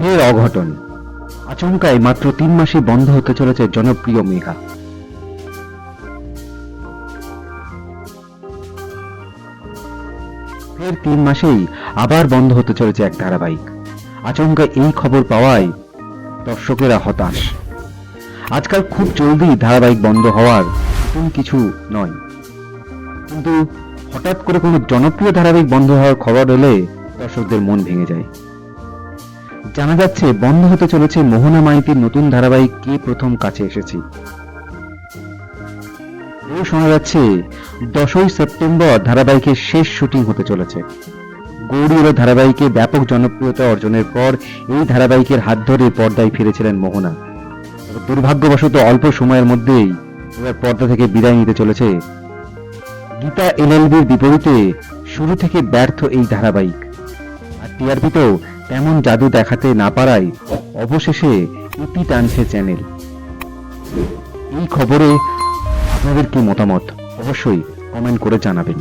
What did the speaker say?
ফের অঘটন। আচমকায় মাত্র তিন মাসে বন্ধ হতে চলেছে জনপ্রিয় মেঘা ফের তিন মাসেই আবার বন্ধ হতে চলেছে এক ধারাবাহিক। আচমকা এই খবর পাওয়ায় দর্শকেরা হতাশ। আজকাল খুব জলদি ধারাবাহিক বন্ধ হওয়ার নতুন কিছু নয়। কিন্তু হঠাৎ করে কোনো জনপ্রিয় ধারাবাহিক বন্ধ হওয়ার খবর এলে দর্শকদের মন ভেঙে যায়। জানা যাচ্ছে, বন্ধ হতে চলেছে মোহনা মাইতির নতুন ধারাবাহিক কে প্রথম কাছে এসেছি। শোনা যাচ্ছে, দশই সেপ্টেম্বর ধারাবাহিকের শেষ শুটিং হতে চলেছে। গৌরী এলো ধারাবাহিকে ব্যাপক জনপ্রিয়তা অর্জনের পর এই ধারাবাহিকের হাত ধরে পর্দায় ফিরেছিলেন মোহনা। দুর্ভাগ্যবশত অল্প সময়ের মধ্যেই এবার পর্দা থেকে বিদায় নিতে চলেছে। গীতা এলএলবির বিপরীতে শুরু থেকে ব্যর্থ এই ধারাবাহিক। টিআরপিতেও তেমন জাদু দেখাতে না পারায় অবশেষে ইতি টানছে চ্যানেল। এই খবরে আপনাদের কি মতামত? অবশ্যই কমেন্ট করে জানাবেন।